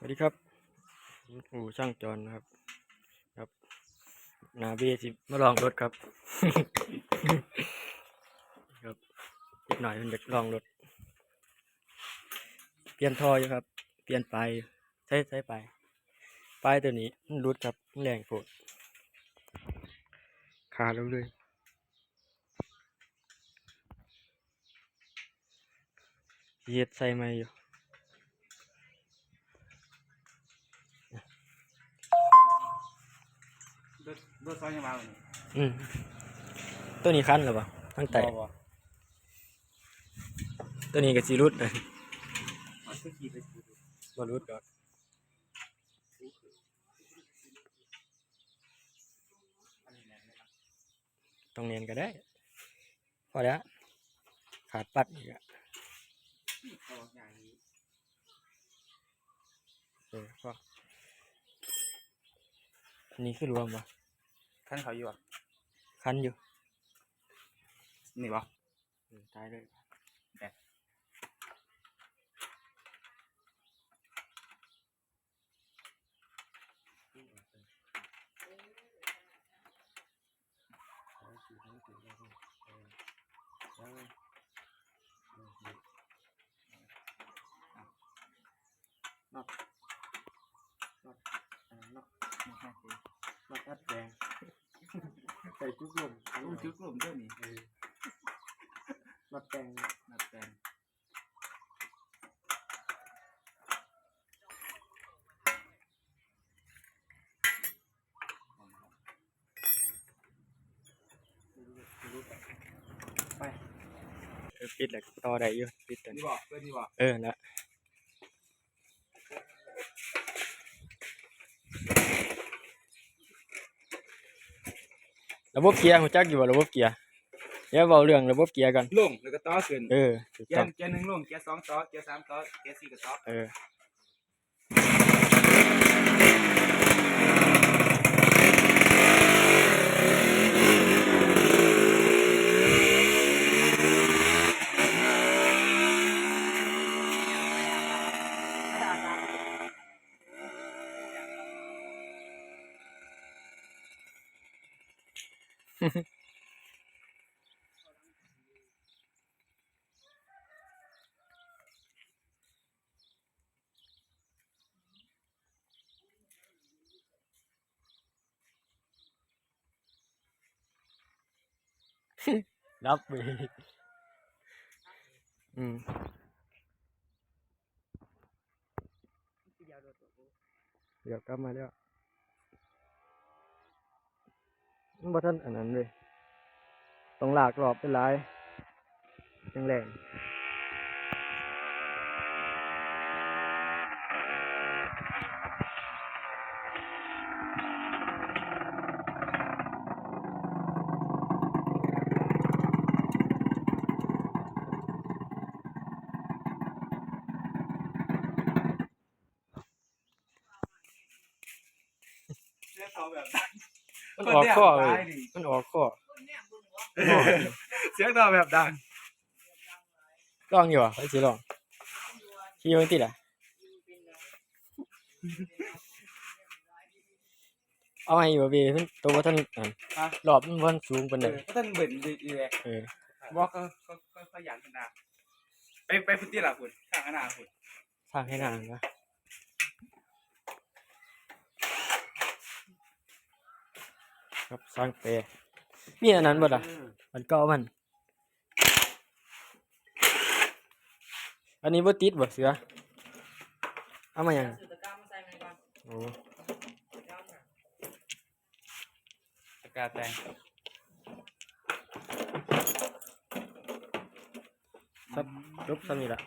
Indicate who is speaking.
Speaker 1: สวัสดีครับอู่ช่างจรนะครับ ครับ นาเบียสิมาลองรถครับ ครับอีกหน่อยมันจะลองรถ เปลี่ยนท่ออยู่ครับ เปลี่ยนไปลายใช้ใช้ไปลายปลายตัวนี้มันรุดครับมันแรงโผดขาดแล้วเลยเย็ดใส่ไม่อยู่
Speaker 2: รถรถซ้อนยังมาวันนี้
Speaker 1: อืมตัวนี้คันหรือเปล่าตั้งแต่
Speaker 2: บ่
Speaker 1: ตัวนี้ก็สีรุดเลย
Speaker 2: มันคือขี่ไปขี่ไป
Speaker 1: บรุดดอกต้องเนียนก็ได้ พอแล้ว ขาดปัดอีกอะ
Speaker 2: เอาอย่างนี้
Speaker 1: เออพออันนี้คือรวมปะ
Speaker 2: ท่านเขาอยู่อะ
Speaker 1: คันอยู่
Speaker 2: นี่บ่
Speaker 1: อืมตายเลย
Speaker 2: อันนั้นเนาะนี่ฮะคือ
Speaker 1: มาตัดแดง ใส่จุกลม
Speaker 2: อู้จุกกลุ่มเจ้านี่
Speaker 1: มาแดง
Speaker 2: นัดแตน
Speaker 1: เออปิดแหละต่อได้อยู่ปิดตัว
Speaker 2: นี่
Speaker 1: นี้
Speaker 2: บ่เพื่อนนี่บ่
Speaker 1: เออนะ ระบบเกียร์หัวจักอยู่บ่ระบบเกียร์เดี๋ยวเบาเรื่องระบบเกียร์กัน
Speaker 2: ลงแล้วก็ต่อขึ้น
Speaker 1: เออถูก
Speaker 2: เกีย
Speaker 1: ต้อง
Speaker 2: ร์เกียร์หนึ่งลงเกียร์สองต่อเกียร์สามต่อเกียร์สี่ก็ต่อ
Speaker 1: เออ รับไปอืมเดี๋ยวกลั บมาแล้วมันบ่ทันอันนั้นเลยต้องหลากรอบเป็นหลายจังแรง
Speaker 2: เสื้อเขาแบบนั้น
Speaker 1: มันออกข้อเล
Speaker 2: คน
Speaker 1: ย
Speaker 2: เนี่ย
Speaker 1: มันออกข้อ
Speaker 2: เสียงเราแบบดัง
Speaker 1: ลองอยู่อะไปสิลองขี่มันติดอะเอาให้อยู่บีมันตัวบ่ทันอัน
Speaker 2: ฮะ
Speaker 1: รอบมันบ่ทันสูงปาน
Speaker 2: เอ
Speaker 1: ใด
Speaker 2: อก็ท่านเบิ่นดีเลย
Speaker 1: เออ
Speaker 2: บอกก็ก็ก็ขยันขนาดไปไปพุทธิล่ะคุณข้างขนาดคุณ
Speaker 1: ทางให้นางนะ ครับสร้างเปรมีอันนั้นบ่ล่ะมันเก่ามัน อันนี้บ่ติดบ่เสือเอามาหยังโอ้
Speaker 2: ตะกร้าแตง
Speaker 1: ครับจบซะนี่ล่ะ